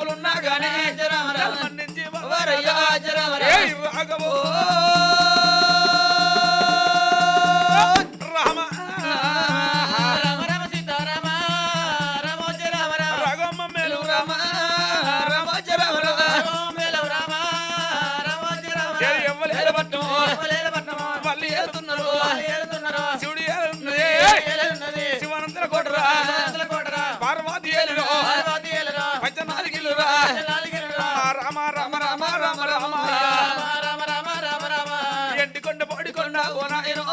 తప్పులున్నా గానీ మన్నించి వారయ్యా ఏ రాఘవో పంచనాలిగిలురా రామ రామ రామ రామ రామ. ఎంటి కొండ పొడి కొండ ఓ నాయనో.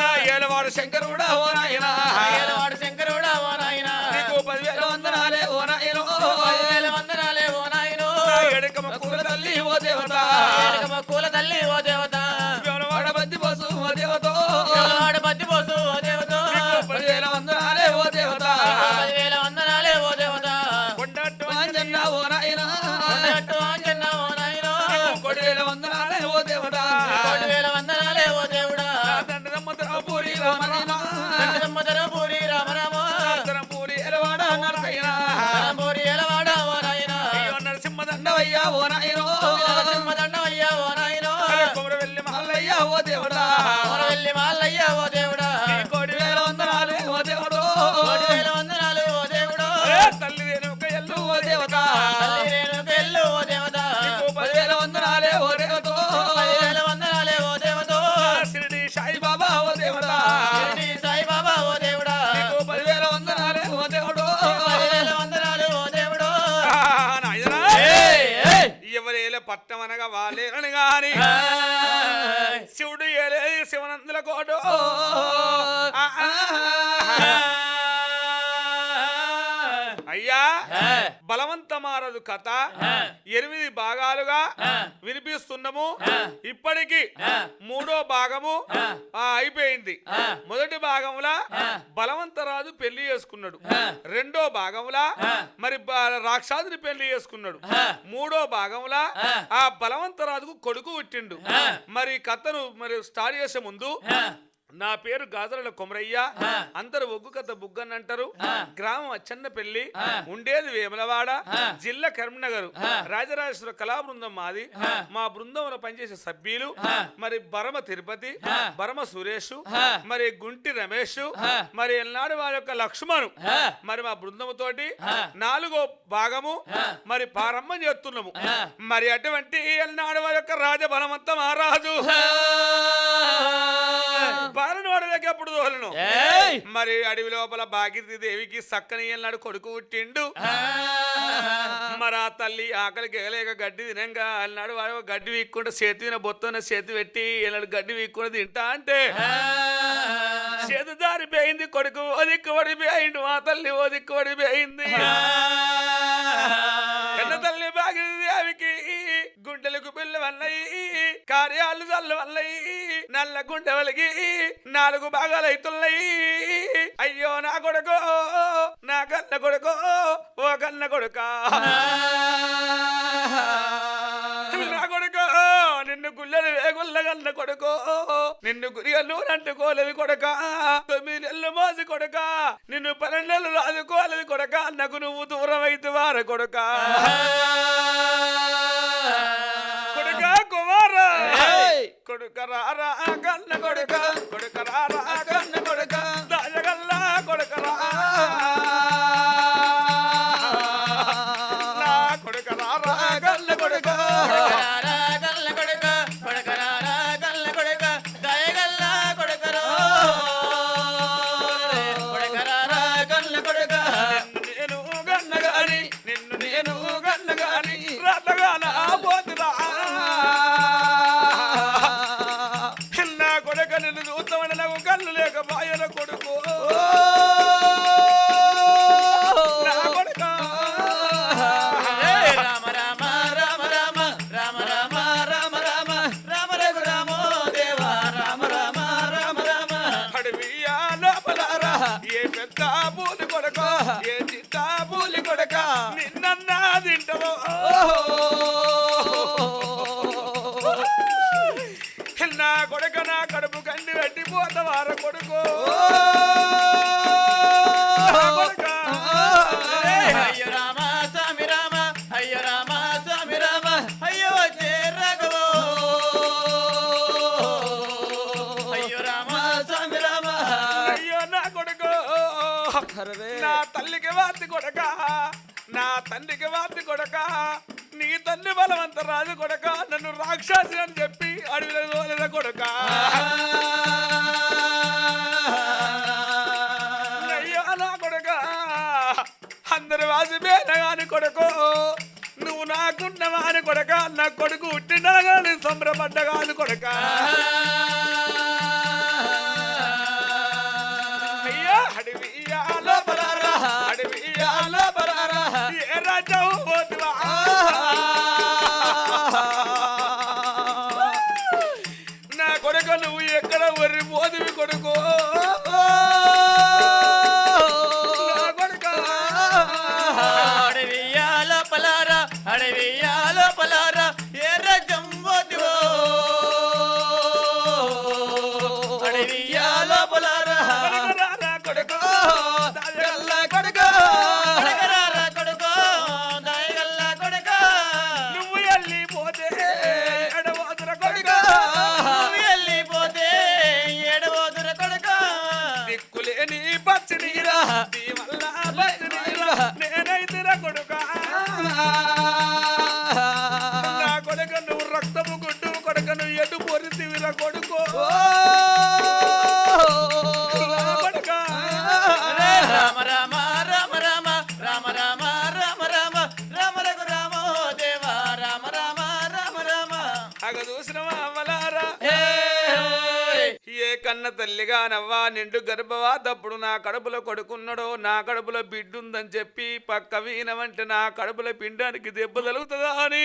నా ఏలవాడు శంకరుడా ఓ నాయనా. నీకు పదివేల వందనాలే ఓ నాయనో. నా ఎడకమ కూల తల్లి ఓ దేవత. కూల తల్లి ఓ దేవత. వాడ బద్ది పోసు ఓ దేవతో. ఆడ బద్ది పోసు ఓ దేవుడా. వెళ్ళి మాల్లయ్య ఓ దేవుడా. కోటి వేల వందనాలే ఓ దేవుడు. కోటి వేల వందనాలు ఓ దేవుడు. తల్లి రేణుక ఎల్లు ఓ దేవత. తల్లి రేణుక ఎల్లు ఓ దేవత. పదివేల వందనాలే ఓ దేవత. పదివేల వందనాలే ఓ దేవత. షిరిడి సాయిబాబా ఓ దేవత. షిరిడి సాయిబాబా ఓ దేవుడా. పదివేల వందనాలే ఓ దేవుడు. పదివేల వందనాలు ఓ దేవుడు. ఎవరేలే పట్టమనగా వాళ్ళేనని గాని అయ్యా బలవంతమారదు కథ. ఎనిమిది భాగాలుగా వినిపిస్తున్నాము. ఇప్పటికి మూడో భాగము ఆ, అయిపోయింది. మొదటి భాగంలో బలవంతరాజు పెళ్ళి చేసుకున్నాడు. రెండో భాగంలో మరి రాక్షసుని పెళ్ళి చేసుకున్నాడు. మూడో భాగంలో ఆ బలవంతరాజుకు కొడుకు పుట్టిండు. మరి కథను మరి స్టార్ట్ చేసే ముందు నా పేరు గాజరల కొమరయ్య. అందరు ఒగ్గు కథ బుగ్గన్ అంటారు గ్రామం అచ్చన్న పెళ్ళి ఉండేది వేములవాడ. జిల్లా కరీంనగర్. రాజరాజేశ్వర కళా బృందం మాది. మా బృందంలో పనిచేసే సభ్యులు. మరి బరమ తిరుపతి. బరమ సురేష్. మరి గుంటి రమేష్. మరి ఎల్నాడు వారి యొక్క లక్ష్మణు. మరి మా బృందముతోటి నాలుగో భాగము. మరి ప్రారంభం చేస్తున్నాము. మరి అటువంటి ఎల్నాడు వారి యొక్క రాజబలమంత మహారాజు బాలను అడవికి ఎప్పుడు తోలను! మరి అడవి లోపల భాగీరథి దేవికి సక్కని ఎల్నాడు కొడుకు పుట్టిండు. మరి ఆ తల్లి ఆకలికి ఎగలేక గడ్డి తినంగా అన్నాడు. వాడు గడ్డి వీక్కుంటే చేతి బొత్తన చేతి పెట్టి ఎల్లాడు గడ్డి వీక్కుంటే తింటా అంటే చేతి జారిపోయింది కొడుకు ఓ దిక్కు పడిపోయిండు. మా తల్లి ఓ దిక్కు పడిపోయింది. కన్న తల్లి భాగీరథి దేవికి గుండెలకు పిల్ల వల్లయి కార్యాలు చల్ల వల్లయి నల్ల గుండె వలిగి నాలుగు భాగాలైతున్నాయి. అయ్యో నా కొడుకో నా కన్న కొడుకో ఓ కన్న కొడుకా. నా కొడుకో నిన్ను గుల్లలు వేగుల్ల కన్న కొడుకో నిన్ను గురి కొద్దిగా అంటుకోలేదు కొడక తొమ్మిది నెలలు మోసి కొడక నిన్ను పన్నెండు నెలలు రాదుకోలేదు కొడక నాకు నువ్వు దూరం అయితే వార కొడక కొడక. కొడుకరా గన్న కొడుక. కొడుకరా నా తల్లికి వాతి కొడక నా తండ్రికి వాతి కొడక నీ తల్లి బలవంత రాజు కొడక నన్ను రాక్షసి అని చెప్పి అడవిలో కొడక. అయ్యో నా కొడక అందరు వాసిపోయినగాని కొడుకు నువ్వు నాకున్నవాని కొడక నా కొడుకు పుట్టినగాని సంబరపడ్డగాని కొడక. అగ చూసినవా అవ్వలారా హే ఏ కన్న తల్లిగా నవ్వా నిండు గర్భవా తప్పుడు నా కడుపులో కొడుకున్నాడో నా కడుపులో బిడ్డుందని చెప్పి పక్క వీనవంటే నా కడుపులో పిండానికి దెబ్బ తలుగుతుందా అని?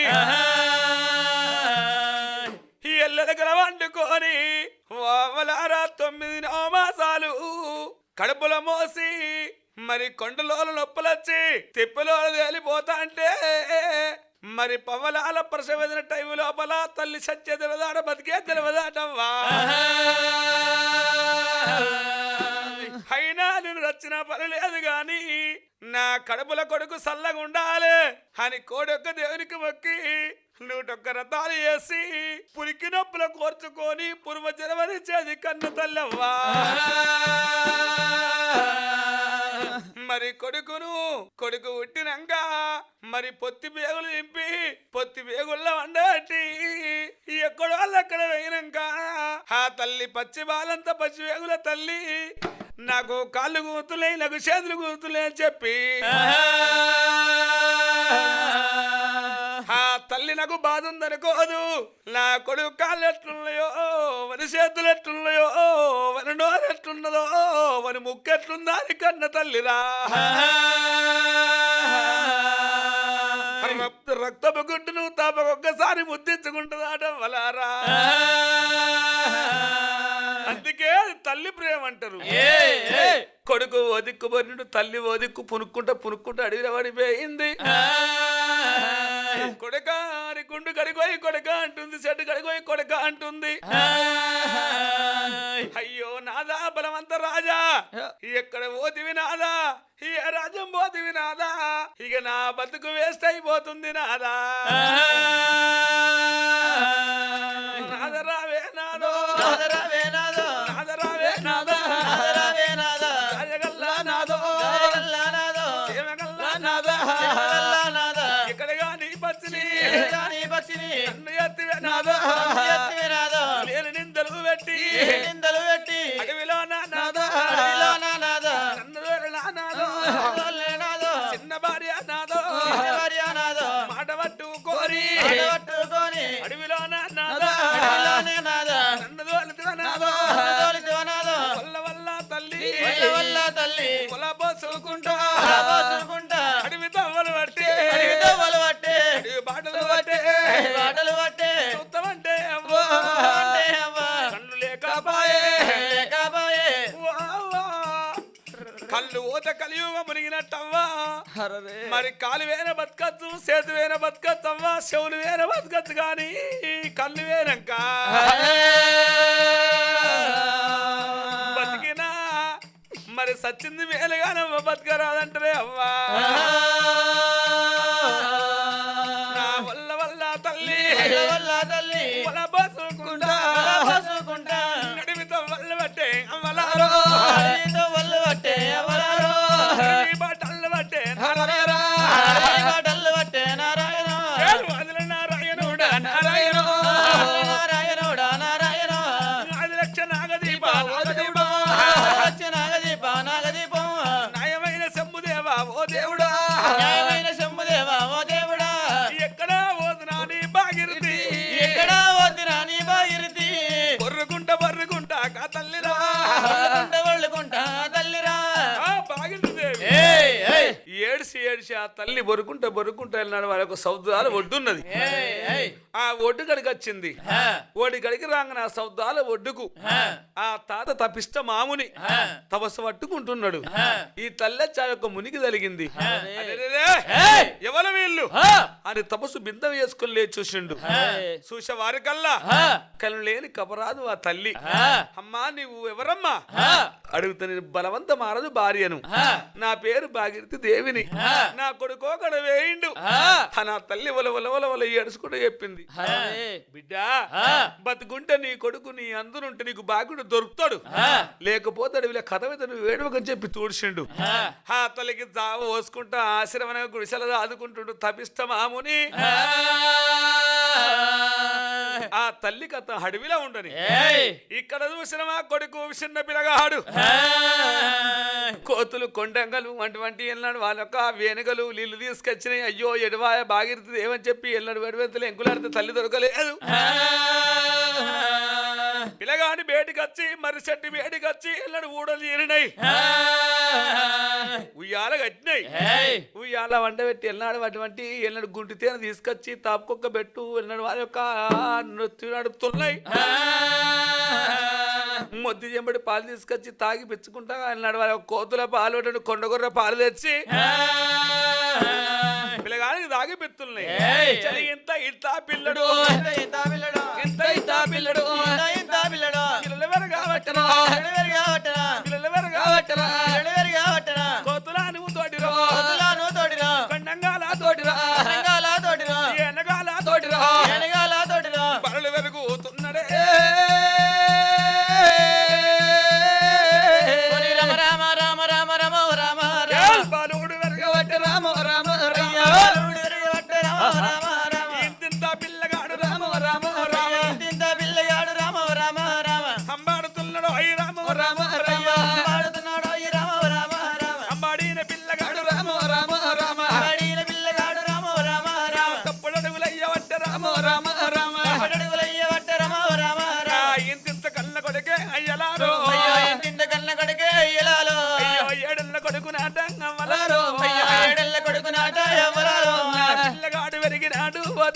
ఈ ఎల్లెలకల వండుకొని ఓవలారా తొమ్మిది నవమాసాలు కడుపులో మోసి మరి కొండలో నొప్పులొచ్చి తిప్పలో తేలిపోతా అంటే మరి పవలాల ప్రసవేదన టైం లోపల తల్లి సత్య తెలివదాట బతికే తెలివదాటవ్వా? అయినా నేను రచ్చిన పని లేదు గాని నా కడుపుల కొడుకు సల్లగా ఉండాలి అని కోడొక్క దేవునికి మొక్కి నూటొక్క రథాలు వేసి పురికి నొప్పులు కోర్చుకొని పూర్వ జనవరిచేది కన్ను తల్లవ్వా? మరి కొడుకును కొడుకు పుట్టినాక మరి పొత్తి బేగులు నింపి పొత్తి బేగుల్లో వండబట్టి ఎక్కడో వాళ్ళు అక్కడ పోయినాక ఆ తల్లి పచ్చి బాలంతా పచ్చి బేగుల తల్లి నాకు కాళ్ళు కూతులే నాకు చేతులు కూతులే అని చెప్పి నాకు బాధ ఉందనుకోదు నా కొడుకు కాళ్ళు ఎట్లున్నాయో వని చేతులు ఎట్లున్నాయో వని నోరు ఎట్లున్నదో వని ముక్కు ఎట్లుందా అని కన్న తల్లిరా. రక్త రక్తపు గుడ్డును తాపకొక్కసారి ముద్దించుకుంటుందాట వలారా. అందుకే అది తల్లి ప్రేమ అంటారు కొడుకు ఓదిక్కు బరినడు తల్లి ఓదిక్కు పునుక్కుంటా పునుక్కుంటా అడవిలో పడిపోయింది. కొడక అని గుండు కడిగోయి కొడక అంటుంది చెట్టు కడిగోయి కొడక అంటుంది. అయ్యో నాదా బలవంత రాజా. ఎక్కడ పోతివి నాదా? ఈ రాజ్యం పోతివి నాదా? ఇక నా బతుకు వేస్ట్ అయిపోతుంది నాదా? నేను నిందలు పెట్టి నిందలు పెట్టి అడవిలో మరి కాలు వేన బతకచ్చు చేతి వేన బతకచ్చవ్వా చెవులు వేన బతకచ్చు కానీ కళ్ళు వేనక. బతికినా మరి సచ్చింది మేలుగానవ్వ బతకరాదంటరే అవ్వా. తల్లి బొరుకుంట బొరుకుంట వెళ్ళినాడు వాళ్ళ ఒక సౌదాలు ఒడ్డున్నది. ఆ ఒడ్డు గడికి వచ్చింది ఆ, ఓడి గడికి రాగానే ఆ సౌదాల ఒడ్డుకు. ఆ, ఆ తాత తపిష్ట మాముని ఆ. తపస్సు పట్టుకుంటున్నాడు. ఆ. ఈ తల్లె చాయ ఒక మునికి తలిగింది! ఎవరు వీళ్ళు? ఆ, అని తపస్సు బిందం వేసుకుని లేచి చూసిండు. చూసే వారి కల్లా ఆ, కళ్ళు లేని కబరాదు ఆ తల్లి. ఆ, అమ్మా నీవు ఎవరమ్మా? ఆ. అడుగుతా నేను బలవంత మారదు భార్యను. ఆ. నా పేరు భాగీరథి దేవిని. ఆ. నా కొడుకో కడ వేయిండు ఆ. నా తల్లి వల వల వల వల ఏడుచుకుంటూ చెప్పింది. బిడ్డ. బతుకుంటే నీ కొడుకు నీ అందునుంటే నీకు బాగుడు దొరుకుతాడు. లేకపోతే అడవిలో కథ మీద నువ్వు ఏడవకని చెప్పి తూడ్చిండు ఆ. తల్లికి జావ పోసుకుంటా ఆశ్రమణ గుడిసెల ఆదుకుంటుండు తపిష్ట మాముని ఆ. తల్లికి అతను అడవిలో ఉండని. ఇక్కడ చూసిన మా కొడుకు చిన్న పిల్లగాడు ఆ. కోతులు కొండంగలు అటువంటి వెళ్ళినాడు వాళ్ళ యొక్క వేనుగలు నీళ్ళు తీసుకొచ్చినాయి అయ్యో ఎడవాయ బాగిరుతుంది ఏమని చెప్పి వెళ్ళాడు వెడవెంతలు ఎంకులాడితే తల్లి దొరకలేదు ఆ. పిల్లగాడి బేటికి వచ్చి మరి చెట్టు బేటికి వచ్చి వెళ్ళాడు ఊడలు తీరినాయి ఆ. ఉయ్యాల కట్టినాయి. ఉయ్యాల వండ పెట్టి వెళ్ళినాడు అటువంటి వెళ్ళాడు గుంటి తేనె తీసుకొచ్చి తాపుకొక్క పెట్టు వెళ్ళినాడు వాళ్ళ యొక్క నృత్యం నడుపుతున్నాయి. మొద్దు చెంబడి పాలు తీసుకొచ్చి తాగి పెంచుకుంటా వెళ్ళినాడు వాళ్ళ కోతుల పాలు కొండగొర్ర పాలు తెచ్చి ఆ. పిల్లగాడికి తాగి పెత్తున్నాయి ఇంత ఇంత పిల్లడు ఇంత ఇంత పిల్లడు. ఇంత ఇంత పిల్లడు పిల్లడు. పిల్లలు వెరగా పట్టరా పిల్లడు పెరిగా పట్టరా. పిల్లలు వెరగా పట్టరా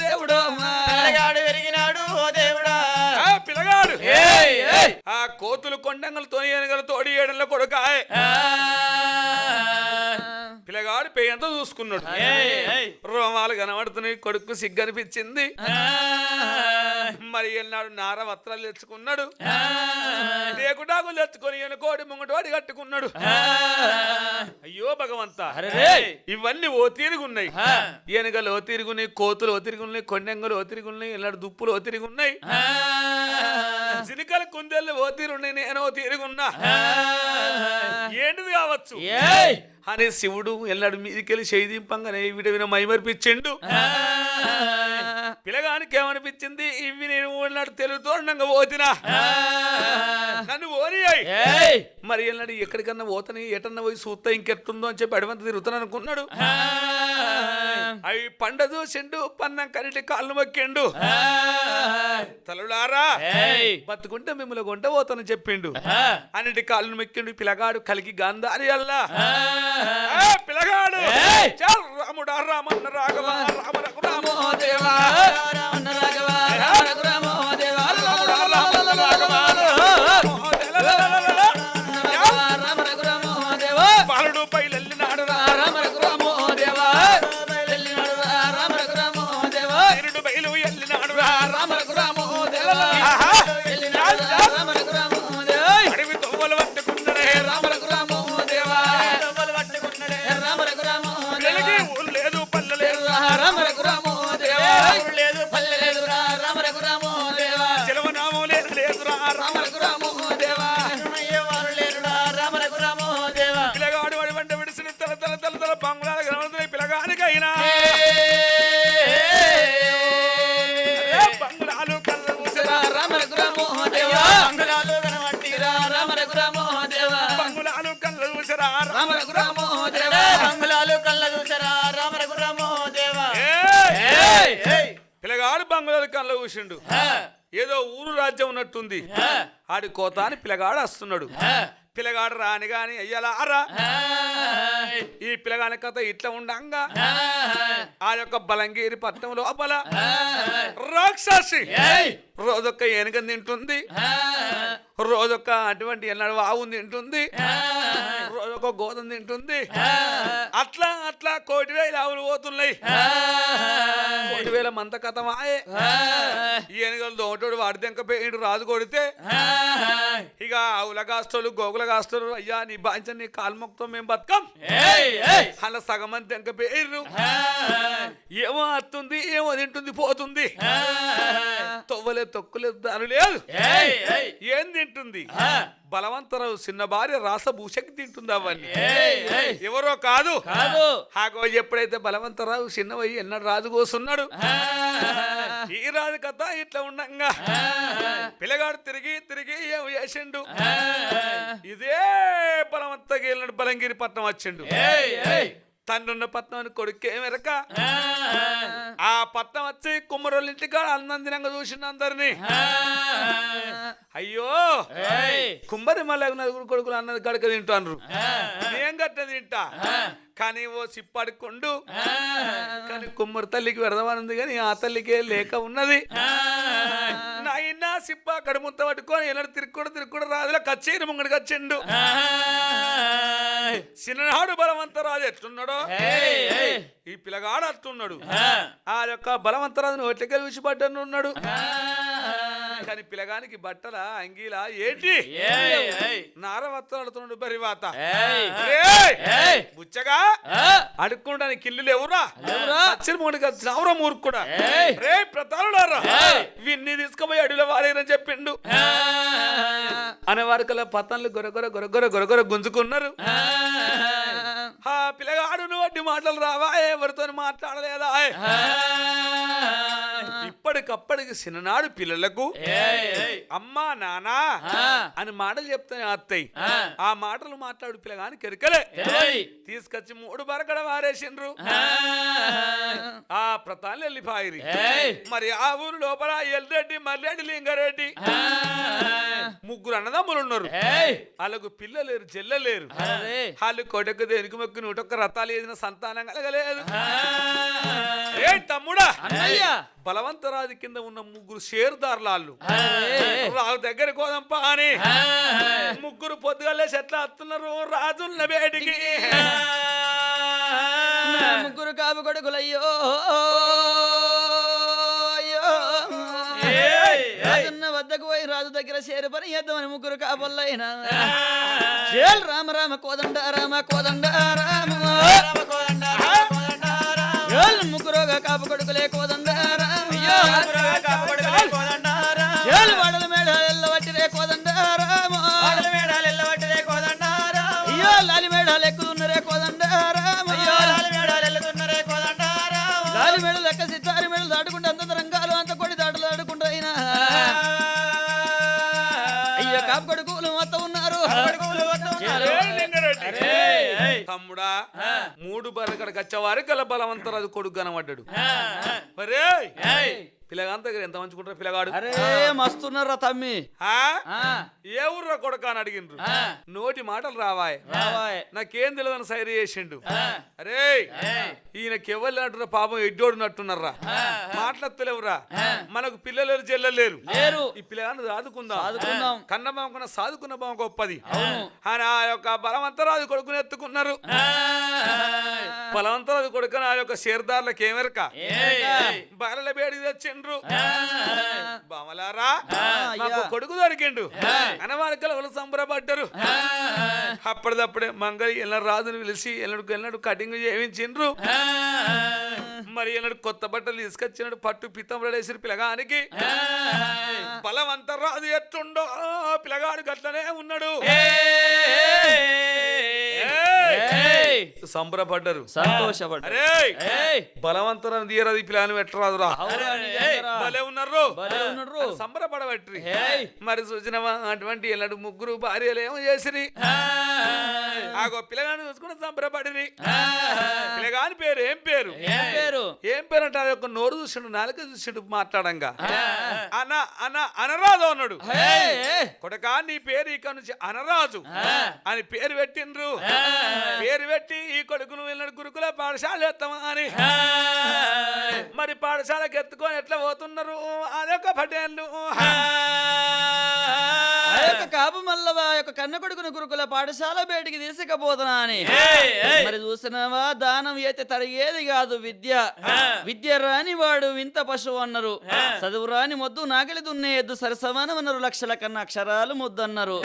దేవుడు పిల్లగాడు పెరిగినాడు ఓ దేవుడా. ఆ పిల్లగాడు. ఆ కోతులు కొండంగలు తోని ఏనుగలు తోడి ఏడళ్ళ కొడుకాయ్. పేయంతో చూసుకున్నాడు. రోమాలు కనబడుతున్నాయి కొడుకు సిగ్గనిపించింది. మరి ఎన్నాడు నార వస్త్రాలు తెచ్చుకున్నాడు ఏయ్. టేకుటాకులు తెచ్చుకొని ఈయన కోడి ముంగటోడి కట్టుకున్నాడు. అయ్యో భగవంతా. ఇవన్నీ ఓ తీరుగున్నాయి. ఏనుగలు ఓ తిరుగున్నాయి కోతులు ఓ తిరుగున్నాయి కొండెంగలు ఓ తిరుగున్నాయి ఇలాంటి దుప్పులు ఓ తిరుగున్నాయి ఏయ్. చినికల కుందేళ్ళు ఓ తీరున్నాయి నేను ఓ తిరుగున్నా. ఏంటిది కావచ్చు. అని శివుడు ఎల్లడు మీదికెళ్ళి చేయింపంగానే విడ విన మైమర్పించిండు ఏయ్. పిల్లగానికి ఏమనిపించింది ఇవి నేను ఎన్నాడు తెలుగుతోండంగా పోతినా నన్ను ఓని. మరి ఎన్నడు ఎక్కడికన్నా పోతని ఎటన్నా పోయి సూత్త ఇంకెట్టుందో అని చెప్పి అడవంత తిరుగుతాను అనుకున్నాడు. అవి పండ చూసిండు పన్నం కరిటి కాళ్ళు మొక్కిండు. తలుడారా. బతుకుంటే మిమ్మల్ని కొంట పోతానని చెప్పిండు. అన్నిటి కాళ్ళు మొక్కిండు పిల్లగాడు కలిగి అల్లా. ఏ పిల్లగాడు ఏయ్. చాల్ రాముడా రామన్న రాఘవ రామ రఘు రామో దేవా రామన్న రాఘవ, పిల్లగాడు బంగ్లాలు కళ్ళ కూసిండు. ఆ, ఏదో ఊరు రాజ్యం ఉన్నట్టుంది. ఆడి కోత అని పిల్లగాడు వస్తున్నాడు. పిల్లగాడు రాని గాని అయ్యలారా ఆయ్. ఈ పిల్లగాని కథ ఇట్లా ఉండంగా. ఆ యొక్క బలంగీరి పట్నం లోపల ఆయ్. రాక్షసి. రోజొక్క ఏనుగ తింటుంది. రోజొక్క అటువంటి ఎన్నడు ఆవు తింటుంది. రోజొక్క గోధుమ తింటుంది. అట్లా అట్లా కోటి వేల ఆవులు పోతున్నాయి. కోటి వేల మంత కథమాయే ఆయ్. ఈ ఏనుగలు దోమటోడు వాడి దెంక పేడు రాజు కొడితే. ఇక ఆవుల కాస్తోలు గోగుల కాస్తోలు అయ్యా నీ బాంచ నీ కాల్మొక్తో మేము బతకం. అలా సగం మంది దెంక పేరు. ఏమో అత్తుంది ఏమో తింటుంది పోతుంది ఆయ్. తొవ్వలేదు తొక్కులేదు దాని లేదు. ఏం తింటుంది. బలవంతరావు చిన్న భార్య రాస భూషకి తింటుంది అవన్నీ. ఎవరో కాదు హాగో ఎప్పుడైతే బలవంతరావు చిన్నవయ్యి ఎన్నడు రాజు కోసున్నాడు. ఈ రాజు కథ ఇట్లా ఉండంగా. పిల్లగాడు తిరిగి తిరిగి ఏం చేసిండు. ఇదే బలవంతగా వెళ్ళినాడు బలంగిరి పట్నం వచ్చిండు ఏయ్. ఏయ్. తండ్రి పట్నం అని కొడుకు ఏమెరక ఆయ్. ఆ పట్నం వచ్చి కుమ్మరోళ్ళ ఇంటికాడ అన్నందినంగా చూసిన అందరినీ. అయ్యో. కుమ్మరి మళ్ళీ నలుగురు కొడుకులు అన్నది గడక తింటాను. నేను గట్ట తింటా కానీ ఓ సిప్పడుకుండు కానీ కుమ్మరి తల్లికి వెడదామనుంది కానీ ఆ తల్లికే లేక ఉన్నది ఆయ్. నాయన సిప్ప అక్కడ ముత్త పట్టుకొని ఎన్నడు తిరుక్కుడు తిరుక్కుడు రాజుల కచ్చేరి ముంగడికి వచ్చిండు ఆయ్. చిన్ననాడు బలవంతరాజు ఎట్లున్నాడో. ఈ పిల్లగాడు అట్లున్నాడు. ఆ యొక్క బలవంతరాజును ఒట్లకెళ్ళి విసిపడ్డను ఉన్నాడు. కానీ పిల్లగానికి బట్టల అంగీలా ఏంటి ఏయ్. ఏయ్. నార వస్త్రాడుతున్నాడు బరివాత. బుచ్చగా ఆ. అడుక్కుంటానికి కిల్లు లేవురా లేవురా. అచ్చిన మూడిగా చావరా మూర్ఖుడా ఏయ్. రే ప్రతాలుడారా ఏయ్. విన్ని తీసుకుపోయి అడవిలో వారేనని చెప్పిండు ఆయ్. అనేవారికల్లా పతన్లు గొరగొర గొరగొర గొరగొర గుంజుకున్నారు. ఆ పిల్లగాడు నువ్వు వడ్డీ మాటలు రావా ఎవరితో మాట్లాడలేదా ఆయ్. ఇప్పటికప్పటికి చిన్ననాడు పిల్లలకు. అమ్మా నానా. అని మాటలు చెప్తాయి అత్తయ్య ఆ. మాటలు మాట్లాడు పిల్లగాని కెరకలే. తీసుకొచ్చి మూడు బరకడ వారేసిండ్రు. ఆ ప్రతాలు వెళ్ళిపోయిరి ఏయ్. మరి ఆ ఊరు లోపల ఎల్రెడ్డి మర్రెడ్డి లింగారెడ్డి. ముగ్గురు అన్నదమ్ములు ఉన్నారు. వాళ్ళకు పిల్లలేరు చెల్లెలేరు. వాళ్ళు కొడుకు దేనికి మొక్కి నూటొక్క రథాలు వేసిన సంతానం కలగలేదు. ఏ తమ్ముడా అన్నయ్య. బలవంతరాజు కింద ఉన్న ముగ్గురు షేర్దారులాళ్ళు. వాళ్ళ దగ్గర కోదంపా అని. ముగ్గురు పొద్దుగాలే చెట్ల వస్తున్నారు రాజున్న వేడికి ఆయ్. కొడుకులయ్యో అయ్యో. ఏయ్, రాజున్న వద్దకు పోయి రాజు దగ్గర చేరు పని చేద్దామని ముగ్గురు చేల్ రామ రామ కోదండ రామ కోదండ రామ రామ కోదండ ముగ్గురుగా కాపు కొడుకులే కోదండ రామ కాపు కాపాడుకునే కోదండ తమ్ముడా మూడు బరకడికి వచ్చేవారు గల బలవంతరాజు కొడుకు కనబడ్డాడు. మరే. పిల్లగాని దగ్గర ఎంత మంచుకుంటారు పిల్లగాడు? అరే మస్తున్నారా తమ్మి. ఏ ఊర్రా కొడుక అని అడిగిండ్రు. నోటి మాటలు రావాయ్. రావాయ్. నాకేం తెలియదని సైరి చేసిండు. అరే ఏయ్. ఈయనకి ఎవరు అంటున్నా పాపం ఎడ్డోడు నట్టున్నారా మాట్లాడతలేవురా. మనకు పిల్లలు లేరు, చెల్లెలు లేరు. లేరు. ఈ పిల్లగాన్ని సాదుకుందాం. సాదుకుందాం. కన్న బాగుకున్న సాదుకున్న బాగు గొప్పది. ఆ యొక్క బలవంతరాజు కొడుకుని ఎత్తుకున్నారు బలవంతరాజు కొడుకుని ఆ యొక్క షేర్దార్లకు ఏమెరక. బయల బేడికి తెచ్చిండ్రు బామలారా కొడుకు దొరికిండు. అనవారికల వాళ్ళు సంబరపడ్డారు? అప్పటిదప్పుడే మంగళి ఎల్ల రాజుని పిలిచి ఎల్లడికి ఎల్లడు కటింగ్ చేయించిండ్రు. మరి ఎల్లడు కొత్త బట్టలు తీసుకొచ్చినాడు. పట్టు పిత్తంబడేసి పిల్లగానికి బలవంత రాజు ఎట్టుండో పిల్లగాడు గట్లనే ఉన్నాడు. సంబరపడ్డారు. సంతోషపడ్డా అరే! ఏయ్. బలవంతరం తీయరాదు ఈ పిల్లని పెట్టరాదురా? భలే ఉన్నారు సంబరపడబట్టి ఏయ్. మరి సూచనమా అటువంటి ఎల్లడు ముగ్గురు భార్యలు ఏమో చేసిరి. ఆగో పిల్లగాని చూసుకుని సంబరపడిరి. పిల్లగాని పేరు ఏం పేరు? ఏం పేరు? ఏం పేరు అంటే అది ఒక నోరు చూసిండు నాలుక చూసిండు మాట్లాడంగా. అన అన అనరాజు అన్నాడు. కొడకా నీ పేరు ఇక నుంచి అనరాజు. అని పేరు పెట్టిండ్రు. పేరు పెట్టి ఈ కొడుకును వెళ్ళిన గురుకుల పాఠశాల ఎత్తామా అని. మరి పాఠశాలకు ఎత్తుకొని ఎట్లా పోతున్నారు? అదొక పటేళ్ళు కాపు మల్లవ యొక్క కన్న కొడుకును గురుకుల పాఠశాల బయటికి తీసుకపోతున్నా అని. మరి చూసినావా? దానం అయితే తరిగేది కాదు విద్య. విద్య రాని వాడు వింత పశువు అన్నారు. చదువు రాని మొద్దు నాగలి దున్నే ఎద్దు సరసమానం అన్నారు. లక్షల కన్నా అక్షరాలు ముద్దు అన్నారు.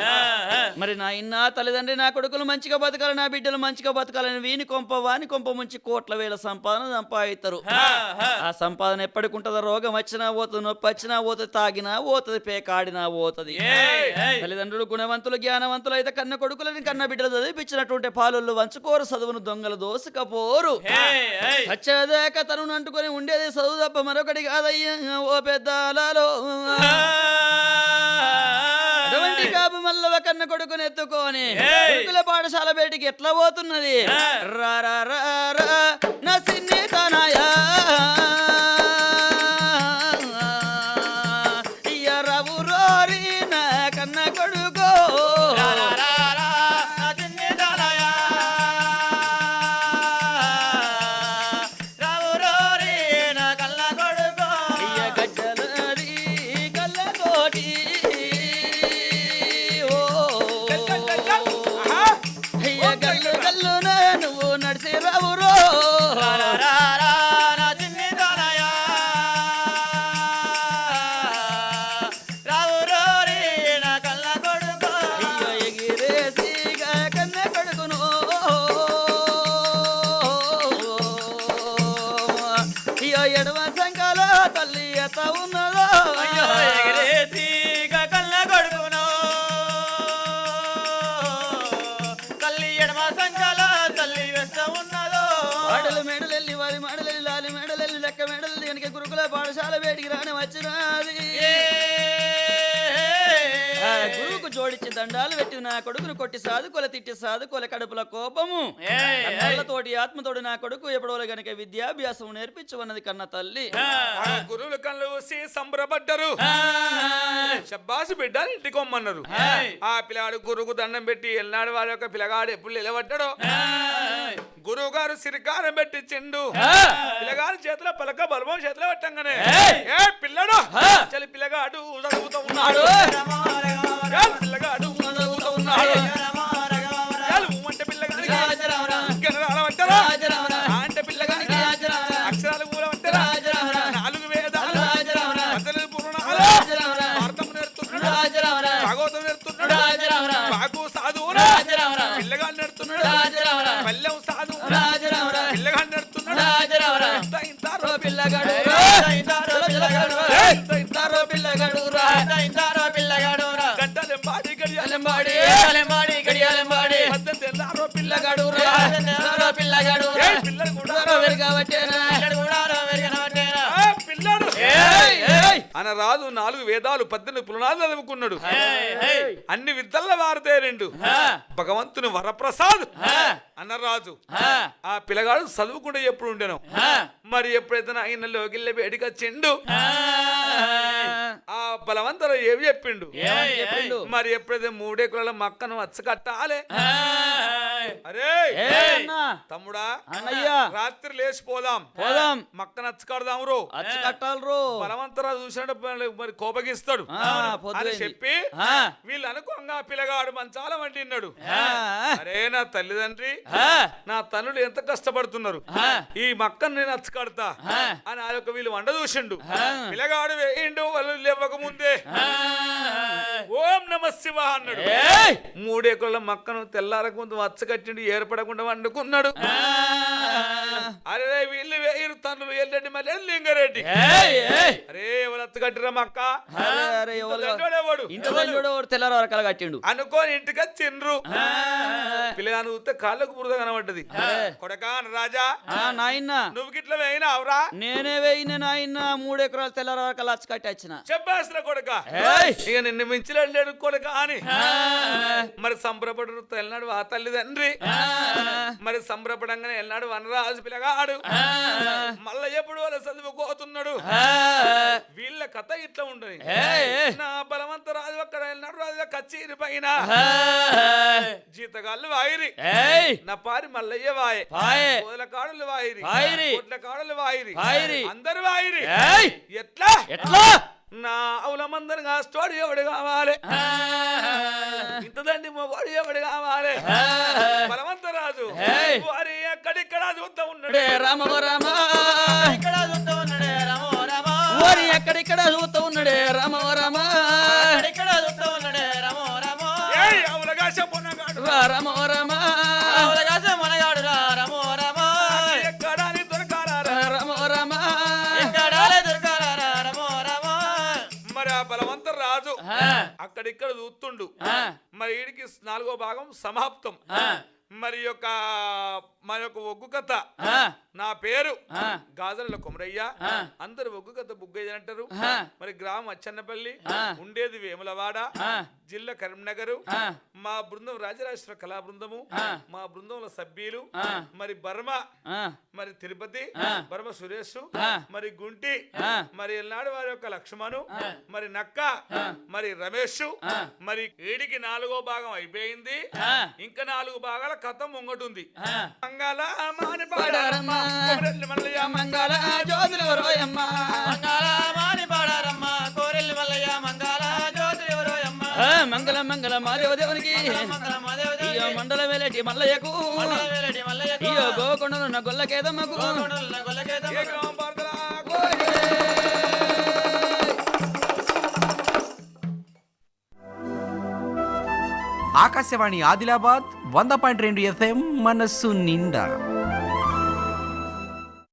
మరి నా ఇన్న తల్లిదండ్రి నా కొడుకులు మంచిగా బతకాలి నా బిడ్డలు మంచిగా బతకాలని వీని కొంప వాని కొంప ముంచి కోట్ల వేల సంపాదన సంపాదిస్తారు ఆ సంపాదన ఎప్పటికుంటుందో రోగం వచ్చినా పోతుంది నొప్పి వచ్చినా పోతుంది తాగినా పోతుంది పేకాడినా పోతుంది. తల్లిదండ్రులు గుణవంతులు జ్ఞానవంతులు అయితే కన్న కొడుకులని కన్న బిడ్డలు చదివిపించినటువంటి పాలుళ్ళు వంచుకోరు చదువును దొంగలు దోసుకపోరు. సచ్చేదాకా తనను అంటుకొని ఉండేది చదువు తప్ప మరొకటి కాదయ్యా ఓ పెద్దాలలో అటువంటి కాపు మల్లవ కన్న కొడుకుని ఎత్తుకొని పాఠశాల బయటికి ఎట్లా పోతున్నది? రా రా రా రా. నా దండాలు పెట్టి నా కొడుకును కొట్టి సాదుకొల తిట్టి సాదుకొల కడుపుల కోపము. ఏయ్, కన్నలతోటి ఆత్మతోటి నా కొడుకు ఎప్పుడో గనక విద్యాభ్యాసం నేర్పించమన్నది కన్న తల్లి. ఆ. గురువుల కళ్ళు చూసి సంబరపడ్డారు. శబ్బాసు బిడ్డ అని ఇంటికి కొమ్మన్నారు ఆ. పిల్లగాడు గురువుకు దండం పెట్టి ఎల్నాడు వారి యొక్క పిల్లగాడు ఎప్పుడు నిలబడ్డాడో. గురువు గారు సిరికారం పెట్టించిండు. పిల్లగాడు చేతిలో పలక బలవం చేతిలో పెట్టంగానే. ఏ పిల్లడు. చలి పిల్లగాడు చదువుతూ పిల్లగాడు అంటే పిల్లగాడు పిల్లగాడు అక్షరాలు కూడా ఇంత ఇంత పిల్లగాడు వెరగనబట్టేనా ఆ, పిల్లాడు ఏయ్ ఏయ్. అన రాజు నాలుగు వేదాలు పద్దెనిమిది పులనాలు చదువుకున్నాడు. అన్ని విద్యల వారితే రెండు భగవంతుని వరప్రసాద్. ఆ, అన్న రాజు ఆ, పిల్లగాడు చదువుకుంటే ఎప్పుడు ఉండేను. మరి ఎప్పుడైతే ఆయన లోకిళ్ళ వేడిగా చెండు ఆ. ఆ బలవంతుడు ఏమి చెప్పిండు? మరి ఎప్పుడైతే మూడే కుల మక్కను వచ్చ కట్టాలే? ఏయ్. అరే తమ్ముడా అన్నయ్య. రాత్రి లేచిపోదాం పోదాం. మక్క నచ్చ కడదాం రో. బలవంతరా చూసినట్టు మరి కోపగిస్తాడు. ఆ, అని. చెప్పి వీళ్ళు అనుకోంగా పిల్లగాడు మంచాల వంటిన్నాడు ఆ, అరే నా తల్లిదండ్రి నా తల్లుడు ఎంత కష్టపడుతున్నారు. ఈ మక్కను నేను అచ్చకడతా. అని ఆ యొక్క వీళ్ళు వండ చూసిండు. పిల్లగాడు వేయిండు వాళ్ళు లేవక ముందే శివ అన్నాడు. మూడేకుల మక్కను తెల్లారక ముందు వచ్చకట్టిండు ఏర్పడకుండా వండుకున్నాడు. అరే వీళ్ళు వేయిరు తన్నులు ఎల్లండి మళ్ళీ లింగారెడ్డి? అరే ఎవరు అచ్చకట్టిరా మక్క తెల్లార వరకల కట్టిండు. అనుకోని ఇంటికి తినరు. ఆ, పిల్లగాను చూస్తే కాళ్ళకు బురద కనబడ్డది. కొడకా రాజా. ఆ, నాయన్న. నువ్వు గిట్ల వేయినా అవరా? నేనే వేయిన నాయన్న మూడు ఎకరాలు తెల్లార వరకల అచ్చ కట్టి వచ్చిన చెప్పేసిన కొడక ఇక నిన్ను మించలేడు కొడక ఆ, మరి సంబరపడు తెల్లనాడు ఆ తల్లి తండ్రి. ఆ, మరి సంబరపడంగానే ఎల్నాడు వనరాజు పిల్లగాడు ఆ, మళ్ళా ఎప్పుడు వాళ్ళ చదువుకోతున్నాడు? వీళ్ళ కథ ఇట్లా ఉండదు. నా బలవంత రాజు అక్కడ ఎల్నాడు రాజు కచ్చేరి పైన. జీతగాళ్ళు వాయిరి. నా పారి మల్లయ్య వాయే. కోదల కాడలు వాయిరి. కోట్ల కాడలు వాయిరి. అందరు వాయిరి. ఎట్లా? ఎట్లా? నా అవులమందరిగా స్టోరీ ఎవడు కావాలి? ఆ, ఇంత దండి మొగోడు ఎవడు కావాలి? బలవంతరాజు. వారి ఎక్కడిక్కడ చూస్తా డే ఉన్నాడు రామ రామ. ఇక్కడ చూస్తూ ఉన్నాడే? రామో రామో. ఓరి ఎక్కడిక్కడ చూస్తూ ఉన్నాడే? రామ రామ. ఇక్కడ చూస్తూ ఉన్నాడే? రామో రామో. రామ రామ. అక్కడిక్కడ చూస్తుండు మరి వీడికి నాలుగో భాగం సమాప్తం మరి యొక్క మన యొక్క ఒగ్గు కథ నా పేరు. గాజల కొమరయ్య. అందరు ఒగ్గు కథ బుగ్గయ్య అంటారు. మరి గ్రామం అచ్చన్నపల్లి. ఉండేది వేములవాడ. జిల్లా కరీంనగర్. మా బృందం రాజరాజేశ్వర కళా బృందము. మా బృందంలో సభ్యులు. మరి బర్మ మరి తిరుపతి. బర్మ సురేష్. మరి గుంటి. మరి ఎల్నాడు వారి యొక్క లక్ష్మణు మరి నక్క మరి రమేష్. మరి ఏడికి నాలుగో భాగం అయిపోయింది. ఇంకా నాలుగు భాగాల కథ ముంగటుంది. మంగళ మాని మంగళ జ్యోతులు రోయమ్మ మంగళ మాని పాడారమ్మ మంగళ మాదేవ దేవునికి ఇయో మండల మేలటి మల్లయ్యకు వెలటి మల్లయ్య ఇయో గోకొండనున్న గొల్లకేదమ్మకు ఆకాశవాణి ఆదిలాబాద్ వంద పాయింట్ రెండు ఎఫ్ఎం మనస్సు నిండా.